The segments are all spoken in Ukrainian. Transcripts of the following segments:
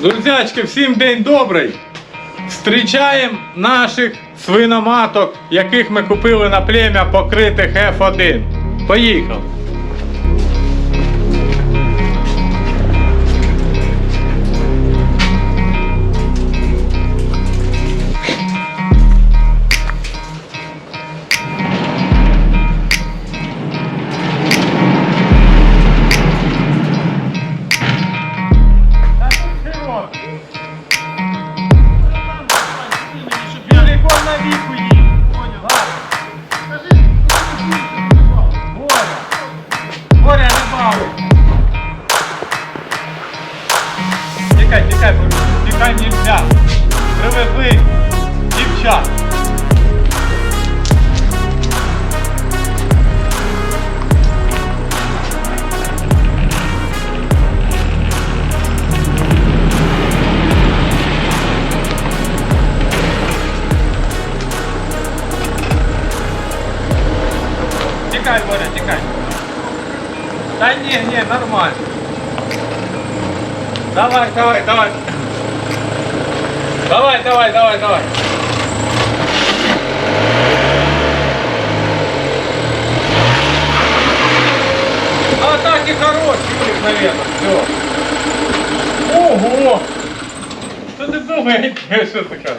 Друзячки, всім день добрий! Встрічаємо наших свиноматок, яких ми купили на плем'я покритих F1. Поїхав! Нормально. Давай, давай, давай. Давай, давай, давай, давай. А так и хорош, Юрик, наверное, все. Ого! Что ты думаешь, что такое?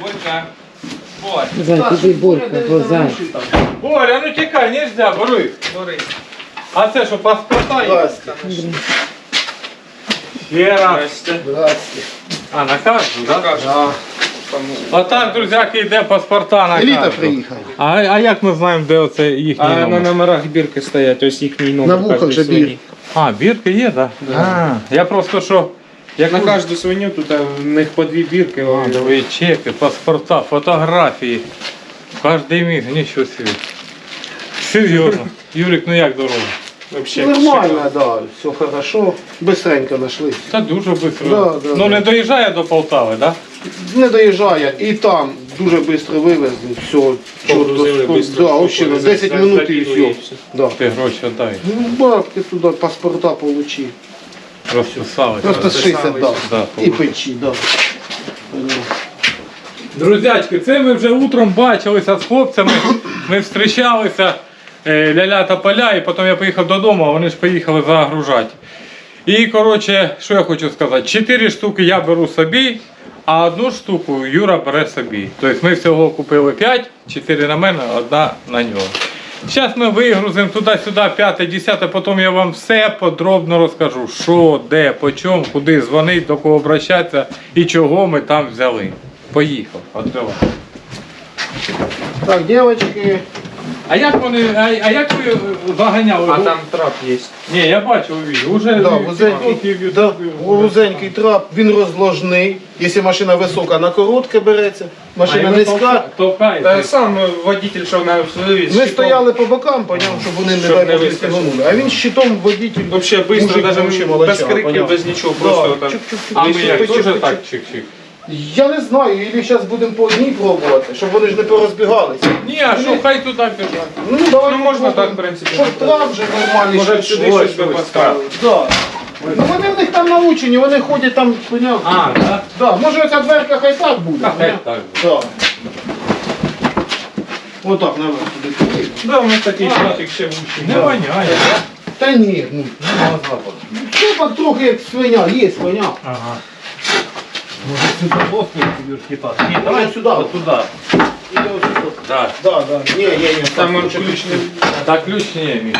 Борька. Борь. Зай, туди Борька, бо зай. Боря, ну тікай, нельзя, бори. Бори. А це що, паспорта є? Здрасте. Ще раз. Здрасте. А, на карту, да? Да. Отак, друзяки, йде паспорта на Еліта карту. приїхала. А, а як ми знаємо, де оце їхній А на номер? номерах бірки стоять, ось їхній номер. На вухах же свині. бір. А, бірки є, так? Да? А, я просто що... Як На кожну свиню тут а, в них по дві бірки. А, о, диви, чеки, паспорта, фотографії. Кожний міг, нічого собі. Серйозно. Юрик, ну як дорога? Вообще, Нормально, да, все хорошо. Быстренько нашли. Та дуже швидко. Да, да, ну да. не доїжджає до Полтави, так? Не доїжджає, і там дуже швидко вивезли, все. Погрузили чітко, да, вообще, спокійно, 10 за- минут і все. Да. Ти гроші дай. Ну, бабки туди, паспорта получи. Розписали. Просто 60, да. Да, І печі, да. Друзячки, це ми вже утром бачилися з хлопцями. Ми зустрічалися ля-ля та поля, і потім я поїхав додому, а вони ж поїхали загружати. І коротше, що я хочу сказати, чотири штуки я беру собі, а одну штуку Юра бере собі. Тобто ми всього купили 5, 4 на мене, одна на нього. Зараз ми вигрузимо туди-сюди, п'яте, десяте, потім я вам все подробно розкажу, що, де, по чому, куди дзвонити, до кого обращатися і чого ми там взяли. Поїхав, відкривай. Так, девочки, А як вони, а, а як ви е, заганяли? А там трап є. Ні, я бачу у відео. Уже да, вузенький, да, вузенький трап, він розложний. Якщо машина висока, на коротке береться. Машина низька. Товкаєте. Та сам водитель, що на вивіз. Ми стояли по бокам, поняв, щоб вони не Щоб дай не Бог не вискочили. стягнули. А він щитом водитель. Вообще быстро, Мужик даже без молодчага, криків, поняв. без нічого, Да, так. чук-чук-чук. А ми як теж так чик-чик? Я не знаю, і зараз будемо по одній пробувати, щоб вони ж не порозбігалися. Ні, а що, хай туди біжать. Ну, давай Ну, можна так, в принципі. Щоб трап вже нормальний. Може, щоб сюди щось, би поставили. Да. Ну вони в них там научені, вони ходять там, поняв? А, так? Да, може оця дверка хай так буде. Хай поняв? так. Да. Отак наверх туди туди. Да, у нас такий шатик ще вущий. Не воняє. Та ні, ну. Запах трохи як свиня, є свиня. Ага. Може сюди лопнуть Юрки так? Ні, Давай сюди. от туди. Іде ось тут. Да. Да, да. Ні, ні, ні. Там так, ключ не... Так ключ не мій.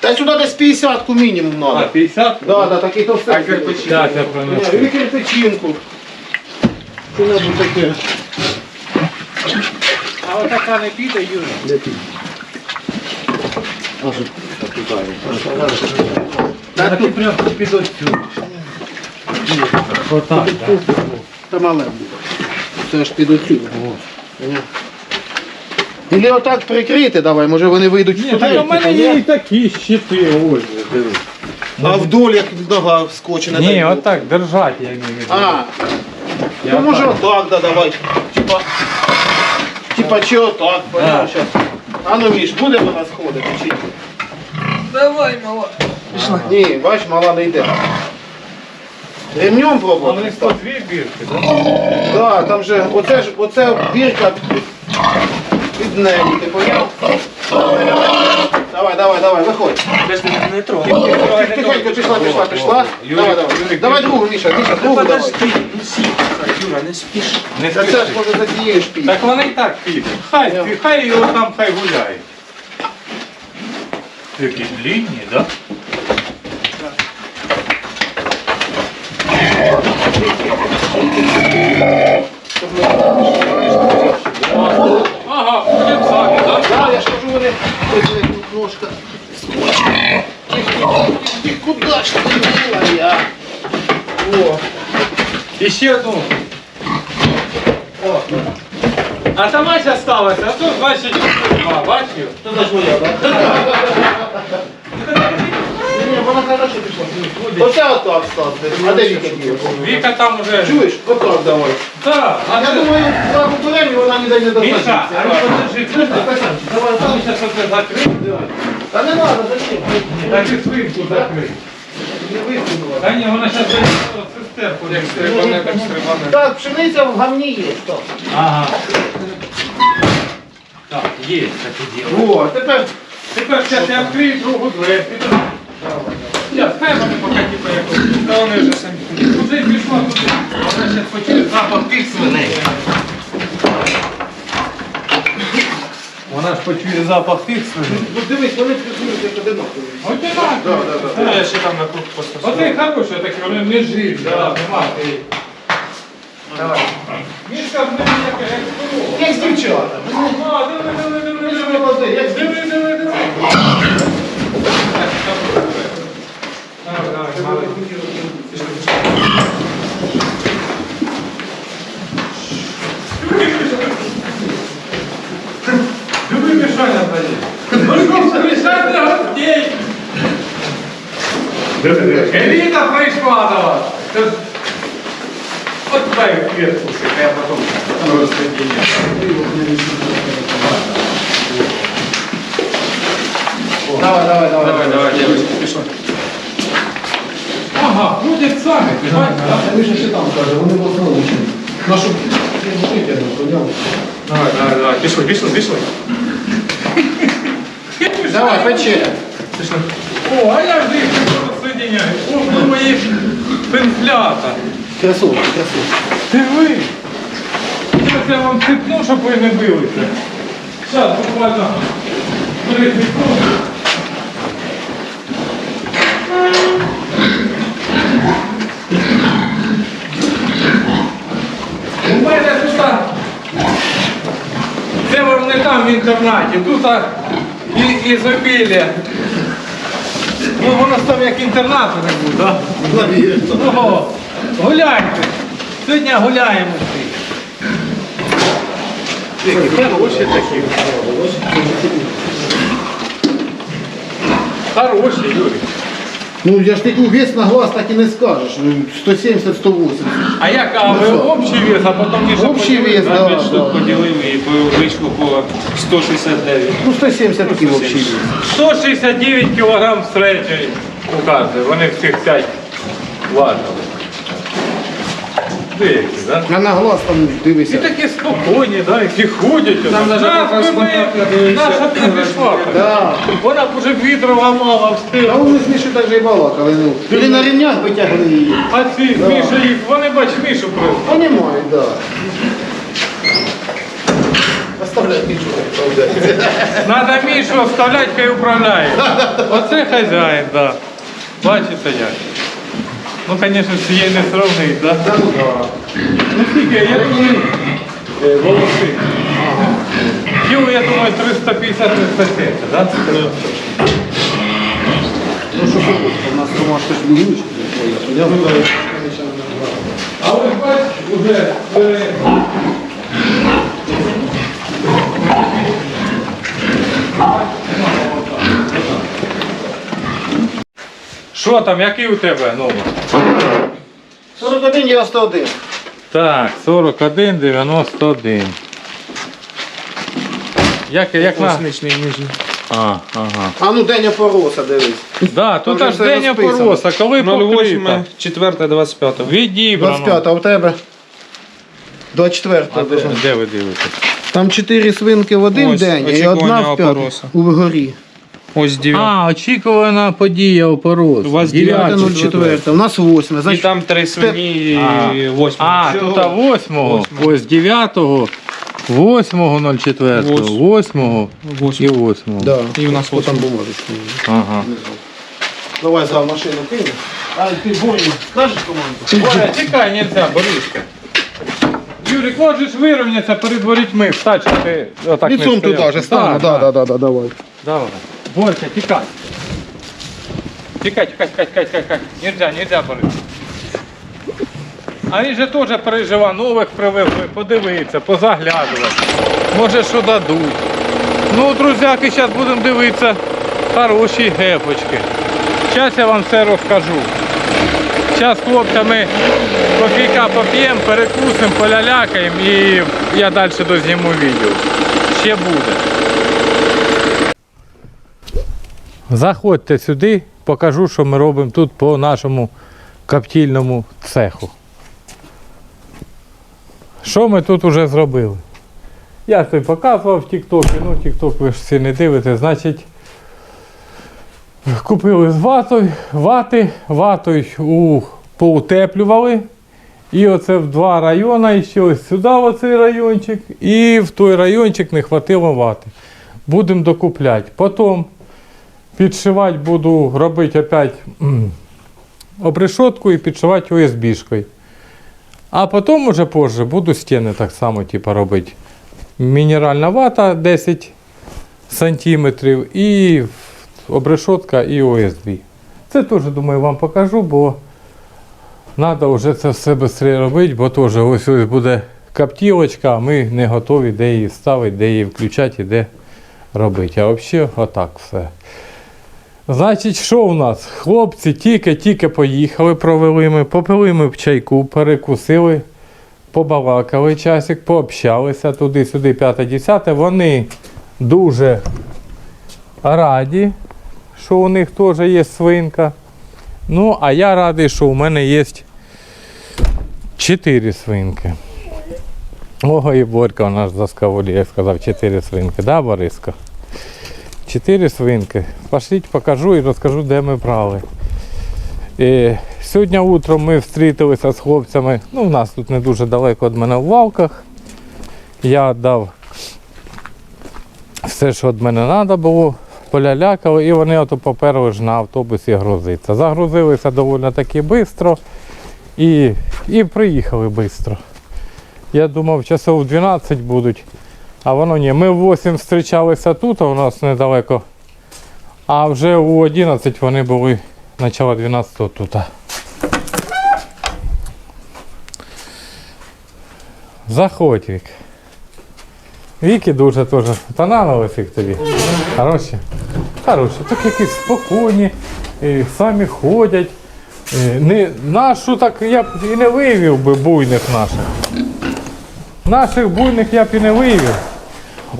Та сюди десь 50 мінімум А, треба. 50? Да, да, такий то все. А кирпичі? Так, я Ні, принесу. І кирпичинку. Що-небудь таке. А отака не піде, Юрій? Та тут прям під оцю. Отак. Та мале буде. Це ж під оцю. Ілі отак прикрити давай, може вони вийдуть Ні, в так у мене є і такі щити, ось, диви. А вдоль як нога вскочена. Ні, отак, держать я не вижу. А, Я то може отак. да, давай. Типа, типа чи отак, поняв, А. щас. А ну Міш, буде вона сходити чи ні? Давай, мала. Пішла. Ні, бач, мала не йде. Ремнем пробувати. вони по дві бірки, так? Да, там же, оце ж, оце бірка під, під неї, ти поняв? Давай, давай, давай, виходь. Не трогай. Тихонько, пішла, пішла, пішла. Давай, давай. Давай другу, Міша, Міша, другу давай. Подожди, не сіпай, Юра, не спіши. Не Та це ж спіши. може за тією ж пісню. Так вони і так підуть. Хай, хай його там хай гуляють. Які длинні, да? Ага, будемо самі, да? Да, я ж кажу, вони ось як ножка. Ти куди ж ти була я? О, І ще одну. О. А там ось осталось, а тут бачиш, два, бачиш? це ж моя, так? Ні, вона хорошо пішла. Оце отак ставте. А де Віка діє? Віка там уже. Чуєш? Отак давай. Так, а Я думаю, за повторенні вона ніде не Міша, а ну подержи. Давай, Там сейчас оце закрив. Та не треба, зачем? Так і свинку закрив. Не висунула. Та ні, вона зараз. Як стрибане, так стрибане. Так, пшениця в гамні є. то. Ага. Так, є таке діло. О, тепер Тепер зараз я відкрию другу дверь. піду. Я хай вони поки типу якось. Та вони вже самі. Куди пішла туди. Вона ще почує запах тих свиней. Вона ж почує запах тих свиней. Ну дивись, вони працюють як одинакові. Одинаково. Я ще там на круг поставив. Оце хороше таке, вони не жирні, да, нема. ти- Давай. Мішка в мене як як корова. Як з дівчата. А, диви, диви, диви, диви. молодий, як з Диви, диви, диви. Давай, давай, давай. Еліта прийшла до вас. Ж- От дай квітку, я потім розподіляю. Давай, давай, давай. Давай, давай, девочки, пішла. Ага, ходять самі, знаєте, да? Ви ж ще там каже, вони в основному. Нашу? Давай, давай, давай. Пішли, пішли, пішли. Давай, пече. Пішли. О, а я вже їх розсоединяю. О, ну мої пензлята. Красотки, красотки. Диви. Зараз я вам цепну, щоб ви не билися. Зараз буквально три секунди. У мене тут це вам не там в інтернаті, тут і, ізобілля. Ну воно ж там як інтернату не буде? Ого, гуляйте. Сьогодні гуляємо всі. Хороші такі. Хороші, Юрій. Ну я ж такий вес на глаз так і не скажеш. Ну, 170-180. А як, а ви общий вес, а потім ніж Общий вес, да, да. штук да. поділили і по вийшло по 169. Ну 170 такий общий вес. 169 кг середньої указує. Вони всіх 5 важили. Деякі, так? А на глаз там І дивися. такі спокійні, да, які ходять. Там навіть Нас показ би ми- контакт, я дивився. Наша б не пішла. Да. Вона б уже вітро ламала А вони з Мішою так же і балакали. Ну. Или на ремнях витягли її. А ці Міша їх, вони бач Мішу привезли. Понимаю, да. Оставляй Мішу. Надо Мішу оставляти, хай управляє. Оце хазяїн, да. Бачите як. Ну, звісно, з ей не сравнить, да? Да, ну да. Ну скільки, я думаю, е, волоси. Тіло, я думаю, 350-370, да? Ну що? У нас ромашка ж бігуча. А вот бачиш, уже Що там, який у тебе номер? 41 91. Так, 41, 91. Як, як на... Осничний нижній. А, ага. А ну Деня Пороса, дивись. Да, тут аж все Деня розписано. Пороса, коли 08, 4, 25. Відібрано. 25, а у тебе? 24 А де, де ви дивитесь? Там 4 свинки в один Ось, день і очікування одна в п'ятий. опороса. У горі. Ось 9. А, очікувана подія опорос. У вас Дев'яте, дев'яте, 04. У нас 8. І Значить, там три свині і А. 8. А, тут а 8, ось 9, 8, 04, 8 і 8. да. І у нас Хто там 8. бумажечки? Ага. Давай за машину кинь. А ти Борі, скажеш команду? Оля, тікай, нельзя, Бориска. Юрик, можеш вирівнятися перед ворітьми, встать, що ти отак не Лицом стояв. туди же стану, да, да, да, давай. Давай. Борька, тікай. Тікай, тікай, тікай, тікай, тікай, тікай. Нельзя, нельзя, Борис. А він же теж переживав, нових привезли, подивитися, позаглядувати. Може, що дадуть. Ну, друзяки, зараз будемо дивитися хороші гепочки. Зараз я вам все розкажу. Зараз хлопцями кофійка поп'ємо, перекусимо, полялякаємо і я далі дозніму відео. Ще буде. Заходьте сюди, покажу, що ми робимо тут по нашому коптільному цеху. Що ми тут вже зробили? Я тобі показував в Тіктокі, ну Тікток ви ж всі не дивитесь, значить. Купили з ватою, вати, ватою у, поутеплювали. І оце в два райони, і ще ось сюди в оцей райончик, і в той райончик не хватило вати. Будемо докупляти. Потім підшивати буду робити опять м, обрешотку і підшивати ОСБшкою. А потім уже позже буду стіни так само типу, робити. Мінеральна вата 10 сантиметрів і обрешотка і ОСБ. Це теж, думаю, вам покажу, бо треба вже це все швидше робити, бо теж ось ось буде коптілочка, а ми не готові, де її ставити, де її включати і де робити. А взагалі отак все. Значить, що у нас? Хлопці тільки-тільки поїхали, провели ми, попили ми в чайку, перекусили, побалакали часик, пообщалися туди-сюди, п'яте-десяте. Вони дуже раді, що у них теж є свинка. Ну, а я радий, що у мене є чотири свинки. Ого, і Борька у нас заскаволі, як сказав, чотири свинки, да, Бориска? Чотири свинки. Пошліть, покажу і розкажу, де ми брали. І сьогодні утром ми зустрілися з хлопцями. Ну, у нас тут не дуже далеко від мене в Валках. Я дав все, що від мене треба було, полялякали, і вони ото поперли ж на автобусі грузитися. Загрузилися доволі таки швидко і, і приїхали швидко. Я думав, часов 12 будуть, а воно ні. Ми в 8 зустрічалися тут, а у нас недалеко. А вже у 11 вони були начало 12 тут. Заходь, Вік. Віки дуже теж понравилось їх тобі. Хороші? Хороші. Так якісь спокійні, і самі ходять. Е, Не, нашу так я б і не виявив би буйних наших. Наших буйних я б і не виявив.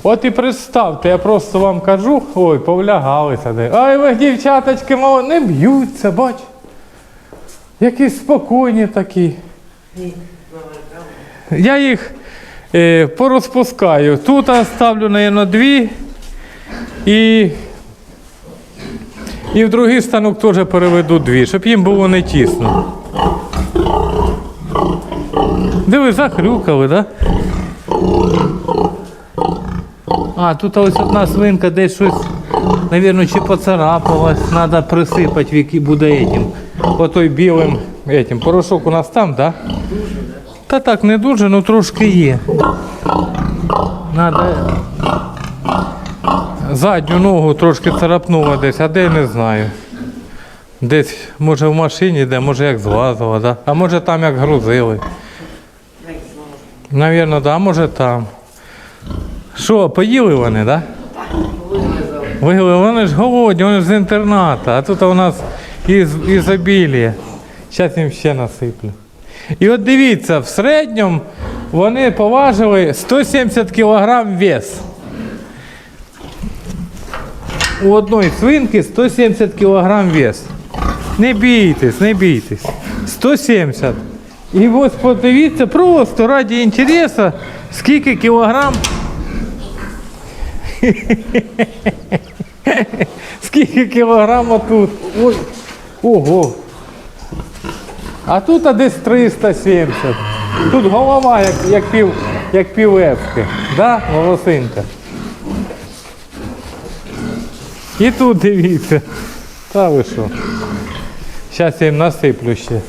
От і представте, я просто вам кажу, ой, повлягалися де. Ай, ви дівчаточки мало не б'ються, бач. Якісь спокійні такі. Я їх е, порозпускаю. Тут ставлю, мабуть, дві. І, і в другий станок теж переведу дві, щоб їм було не тісно. Диви, захрюкали, так? Да? А, тут ось одна свинка десь щось, мабуть, чи поцарапалась, треба присипати, який буде этим. Отой білим этим. Порошок у нас там, так? Да? Та так, не дуже, ну трошки є. Надо задню ногу трошки царапнула десь, а де не знаю. Десь, може в машині, де, може як злазила, да? а може там як грузили. Навірно, да, може там. Що, поїли вони, так? Да? Вигли, вони ж голодні, вони ж з інтерната, а тут у нас із, ізобілія. Зараз їм ще насиплю. І от дивіться, в середньому вони поважили 170 кг вес. у одної свинки 170 кг вес. Не бійтесь, не бійтесь. 170. І ось подивіться просто раді інтересу, скільки кілограм. Скільки кілограм отут. Ой. Ого. А тут а десь 370. Тут голова як, як пів, як півевки. Да, волосинка. І тут дивіться. Та ви що. Зараз я їм насиплю ще.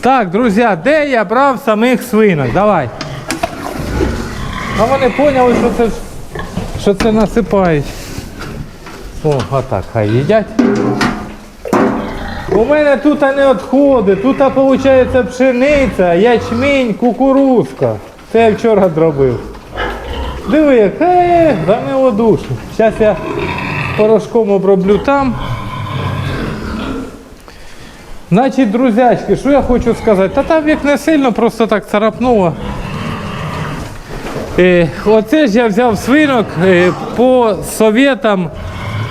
Так, друзі, де я брав самих свинок? Давай. А вони поняли, що це, що це насипають. О, отак, хай їдять. У мене тут не відходи, тут виходить пшениця, ячмінь, кукурузка. Це я вчора зробив. Диви, як е, замило душу. Зараз я порошком оброблю там. Значить, друзячки, що я хочу сказати? Та там як не сильно, просто так царапнуло. Е, оце ж я взяв свинок е, по совєтам.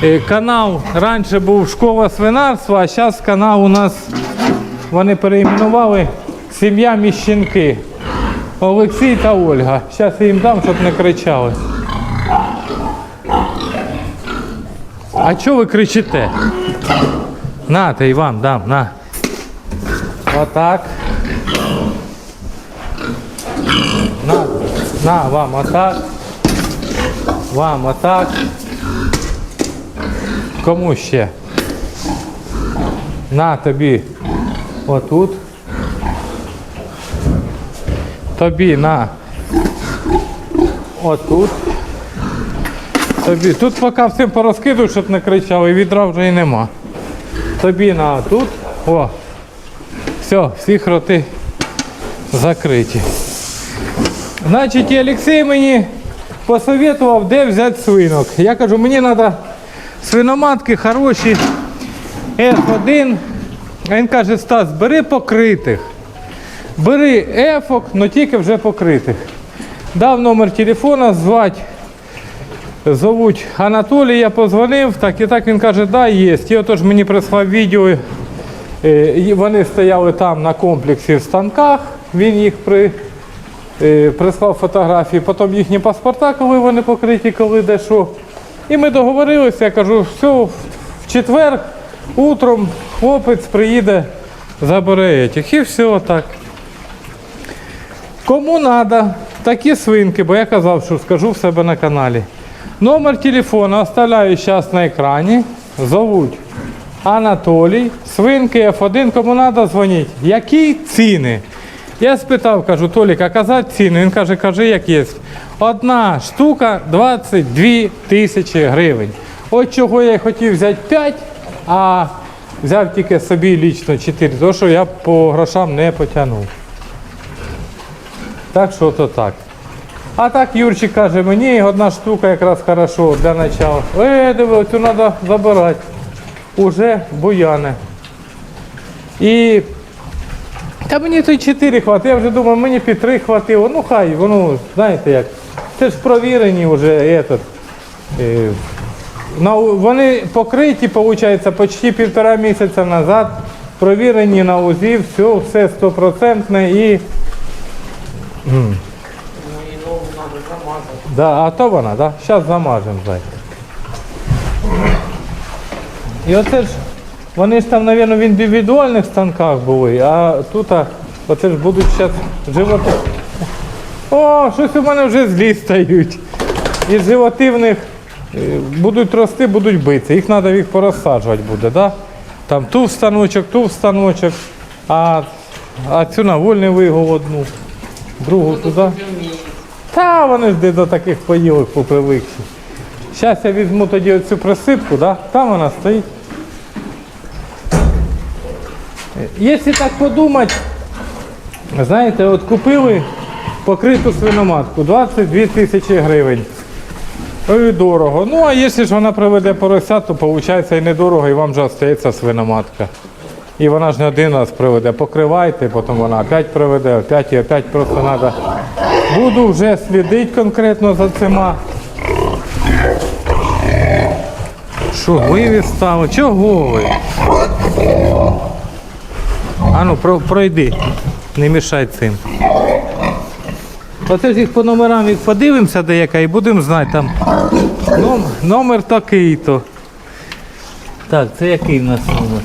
Е, канал раніше був школа свинарства, а зараз канал у нас вони переіменували Сім'я Міщенки. Олексій та Ольга. Зараз я їм дам, щоб не кричали. А чого ви кричите? На, й вам дам, на. Отак. На, на, вам отак. Вам отак. Кому ще? На тобі. Отут. Тобі на. Отут. Тобі. Тут поки всім порозкидую, щоб не кричали, відра вже і нема. Тобі на тут. О. Все, всі роти закриті. Значить, і Олексій мені посоветував, де взяти свинок. Я кажу, мені треба свиноматки хороші F1. А він каже, Стас, бери покритих. Бери ефок, але тільки вже покритих. Дав номер телефона, звати. Зовуть Анатолій, я позвонив, так і так він каже, да, є. І отож мені прислав відео. е, Вони стояли там на комплексі в станках, він їх при, прислав фотографії, потім їхні паспорта, коли вони покриті, коли де що. І ми договорилися, я кажу, все, в четвер утром хлопець приїде, забере этих. І все так. Кому треба, такі свинки, бо я казав, що скажу в себе на каналі. Номер телефона оставляю зараз на екрані. Зовуть Анатолій. Свинки F1, кому треба, дзвоніть. Які ціни? Я спитав, кажу, Толік, а казати ціни? Він каже, кажи, як є. Одна штука 22 тисячі гривень. От чого я хотів взяти 5, а взяв тільки собі лічно 4, тому що я по грошам не потягнув. Так що то так. А так Юрчик каже, мені одна штука якраз хорошо для начала. Е, диви, цю треба забирати. Уже буяне. І та мені то й 4 хватить. Я вже думав, мені під 3 хватило. Ну хай, воно, знаєте як. Це ж провірені вже этот, е, на, вони покриті, виходить, почти півтора місяця назад. Провірені на УЗІ, все, все стопроцентне і. М. Да, а то вона, да? Зараз замажемо, зай. І оце ж, вони ж там, мабуть, в індивідуальних станках були, а тут, а, оце ж будуть зараз животи. О, щось у мене вже злі стають. Із животів в них е, будуть рости, будуть битися. Їх треба їх порозсаджувати буде, да? Там ту в станочок, ту в станочок, а, а цю на вольний вигул одну, другу туди. Та вони ж де до таких поїлок попривикші. Зараз я візьму тоді оцю присипку, да? там вона стоїть. Якщо так подумати, знаєте, от купили покриту свиноматку 22 тисячі гривень. Ой, дорого. Ну, а якщо ж вона приведе порося, то виходить і недорого, і вам же остається свиноматка. І вона ж не один раз приведе. Покривайте, потім вона опять приведе, опять і опять просто треба. Буду вже слідити конкретно за цима. Що, стало? Чого ви? А ну, про, пройди. Не мішай цим. Оце ж їх по номерам їх подивимося деяка і будемо знати там. Ном, номер такий-то. Так, це який в нас номер?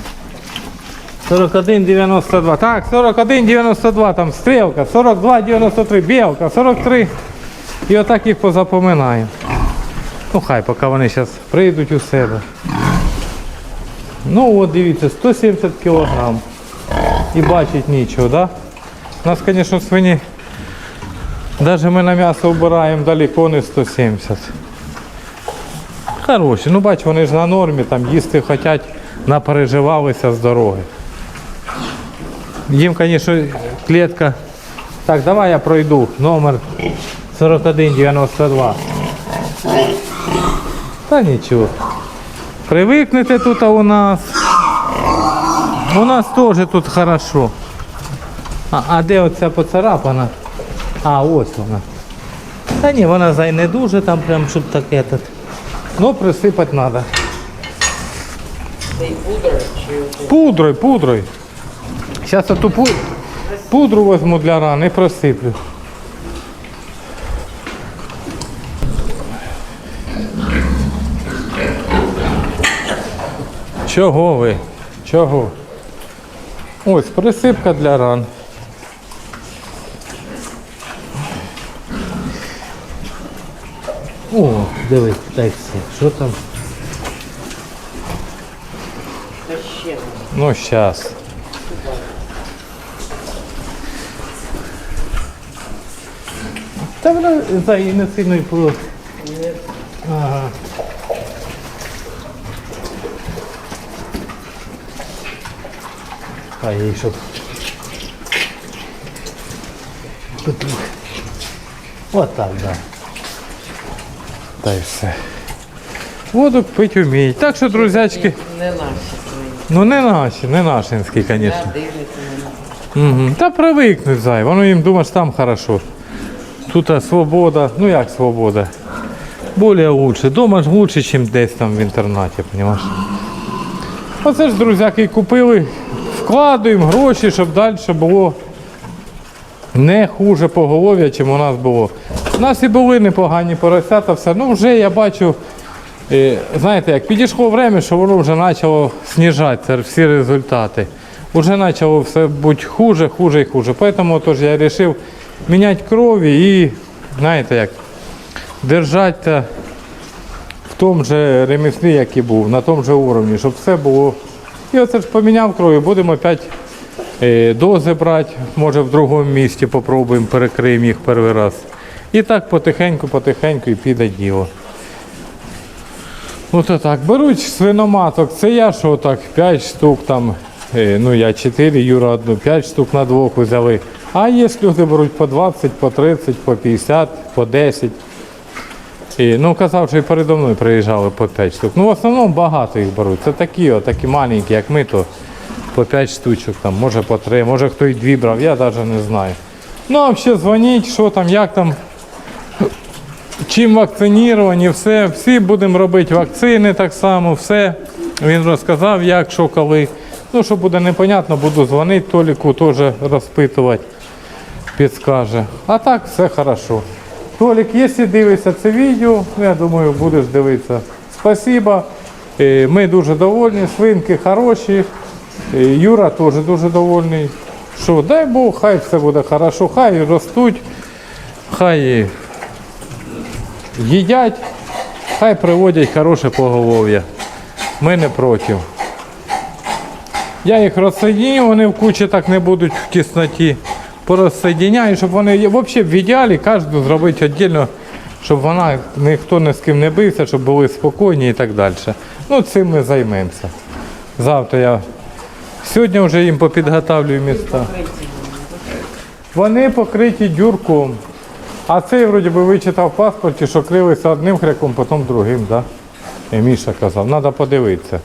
4192. Так, 4192, там стрілка, 4293, білка, 43. І отак їх позапоминаємо. Ну хай, поки вони зараз прийдуть у себе. Ну от дивіться, 170 кг. І бачить нічого, да? У нас, звісно, свині. Навіть ми на м'ясо вбираємо далеко не 170. Хороші, ну бач, вони ж на нормі, там їсти хочуть, напереживалися з дороги. Їм, звісно, клітка. Так, давай я пройду. Номер 4192. Та нічого. Привикнете тут у нас. У нас теж тут хорошо. А, а де оця поцарапана? А, ось вона. Та ні, вона зай не дуже там прям, щоб таке тут. Ну, присипати треба. Пудрою, пудрою. Зараз я ту пудру возьму для ран і просиплю. Чого ви? Чого? Ось присипка для ран. О, дивись, так все. Що там? Ну, сейчас. Та вона за і не сильно і А їй щоб. Тут. Отак, да. Та й все. Воду пить вміють. Так що, друзячки, Не наші свині. ну не наші, не нашинські, звісно. Дивляться на нас. Угу. Та привикнуть зай, воно їм думаєш там хорошо. Тут а, свобода, ну як свобода. Более лучше. Дома ж лучше, ніж десь там в інтернаті, розумієш? Оце ж друзяки купили, вкладуємо гроші, щоб далі було не хуже поголов'я, чим у нас було. У нас і були непогані поросята, все. Ну вже я бачу, е, знаєте, як підійшло время, що воно вже почало знижатися, всі результати. Уже почало все бути хуже, хуже і хуже. Тому тож я вирішив міняти крові і, знаєте як, держатися в тому же ремеслі, як і був, на тому же уровні, щоб все було. І оце ж поміняв крові, будемо опять е, дози брати, може в другому місті попробуємо, перекриємо їх перший раз. І так потихеньку, потихеньку і піде діло. Ну то так, беруть свиноматок, це я що так, 5 штук там, е, ну я 4, Юра одну, 5 штук на двох взяли. А є люди беруть по 20, по 30, по 50, по 10. І, ну, казав, що і передо мною приїжджали по 5 штук. Ну, в основному багато їх беруть. Це такі, о, такі маленькі, як ми, то по 5 штучок, там, може по 3, може хто й 2 брав, я навіть не знаю. Ну, а взагалі дзвоніть, що там, як там, чим вакциніровані, все, всі будемо робити вакцини так само, все. Він розказав, як, що, коли. Ну, що буде непонятно, буду дзвонити Толіку, теж розпитувати, підскаже. А так все хорошо. Толік, якщо дивишся це відео, ну, я думаю, будеш дивитися. Спасибо. Е, Ми дуже довольні, свинки хороші. Е, Юра теж дуже довольний. Що, дай Бог, хай все буде хорошо, хай ростуть, хай їдять, хай приводять хороше поголов'я. Ми не проти. Я їх розсоединю, вони в кучі так не будуть в тісноті. Порозсоединяю, щоб вони взагалі в ідеалі кожну зробити віддільно, щоб вона ніхто ні з ким не бився, щоб були спокійні і так далі. Ну, цим ми займемося. Завтра я сьогодні вже їм попідготовлюю міста. Вони покриті дюрком. А цей вроді би вичитав в паспорті, що крилися одним хряком, потім другим, да? І Міша казав, треба подивитися.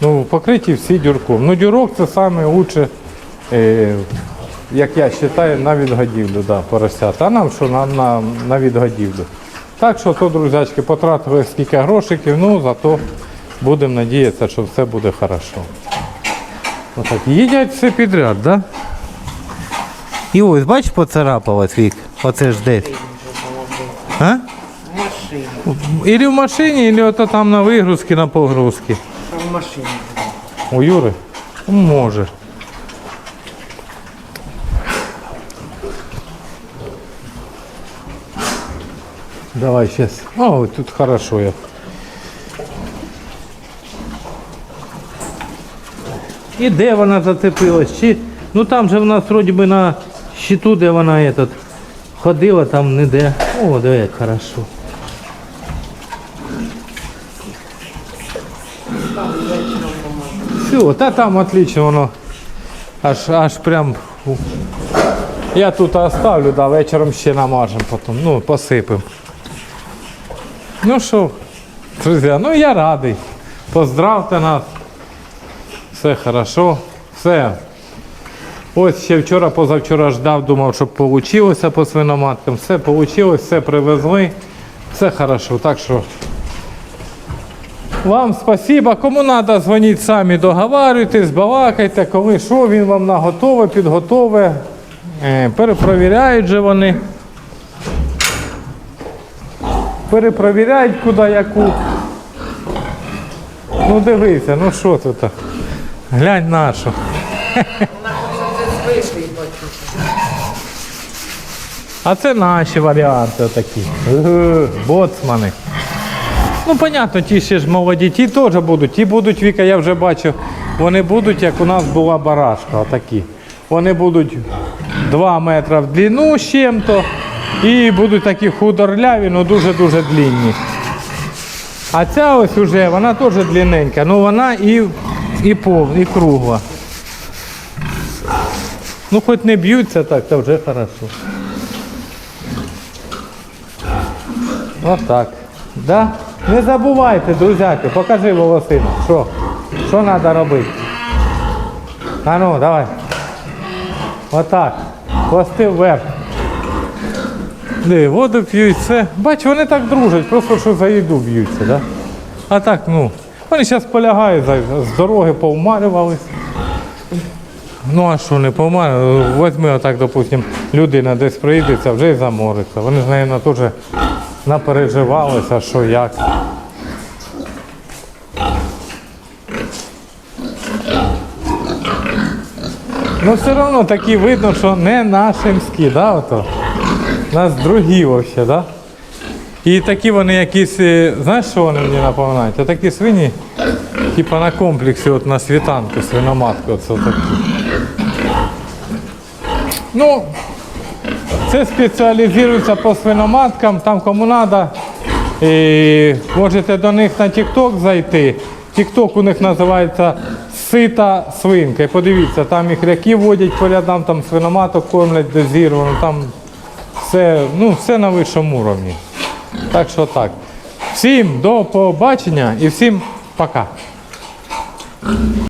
Ну, покриті всі дюрком. Ну, дюрок це саме лучше, е, як я вважаю, на відгодівлю, да, поросята. А нам що на, на, на відгодівлю. Так що то, друзячки, потратили скільки грошиків, ну зато Будемо надіятися, що все буде хорошо. Отак. Їдять все підряд, так? Да? І ось, бачиш, поцарапалась вік. Оце ж десь. А? Ілі в машині, ілі ото там на вигрузки, на погрузки. В машині? У Юри? Може. Давай сейчас. О, тут хорошо я. І де вона зацепилась? Чи... Ну там же в нас вроді би на щиту, де вона этот, ходила, там не де. О, де як хорошо. Все, та там отлично воно. Аж, аж прям. Я тут оставлю, да, вечором ще намажемо потім. Ну, посипемо. Ну що, друзі, ну я радий. Поздравте нас. Все хорошо. Все. Ось ще вчора, позавчора ждав, думав, щоб вийшло по свиноматкам. Все вийшло, все привезли. Все хорошо. Так що вам спасибо. Кому треба, дзвоніть самі, договарюйтесь, балакайте, коли що, він вам наготове, підготове. Е, Перепровіряють же вони. Перепровіряють куди яку. Ну дивися, ну що тут? Глянь нашу. А це наші варіанти такі. Боцмани. Ну, понятно, ті ще ж молоді, ті теж будуть. Ті будуть, Віка, я вже бачу, вони будуть, як у нас була барашка, отакі. Вони будуть 2 метри в длину з чим-то. І будуть такі худорляві, але дуже-дуже длинні. А ця ось уже, вона теж длинненька, ну вона і, і повна, і кругла. Ну хоч не б'ються так, то вже хорошо. Отак. Да? Не забувайте, друзяки, покажи волосину. Що? Що треба робити? А ну, давай. Отак. Хвости вверх. Диви, воду п'ють, все. Бач, вони так дружать, просто що за їду б'ються, да? А так, ну. Вони зараз полягають, з дороги повмарювались. Ну а що не помарювали? Возьми отак, допустим, людина десь приїдеться, вже й замориться. Вони ж, мабуть, теж напереживалися, що як. Ну все одно такі видно, що не нашимські, да, ото? У нас другі взагалі, да? І такі вони якісь, е, знаєш, що вони мені напоминають? Отакі свині, типа на комплексі, от на світанку, свиноматку, оце такі. Ну, це спеціалізується по свиноматкам, там кому треба. І можете до них на TikTok зайти. TikTok у них називається сита свинка. І подивіться, там і хряки водять по рядам, там свиноматок кормлять дозіровано, там все, ну, все на вищому уровні. Так що так. Всім до побачення і всім пока.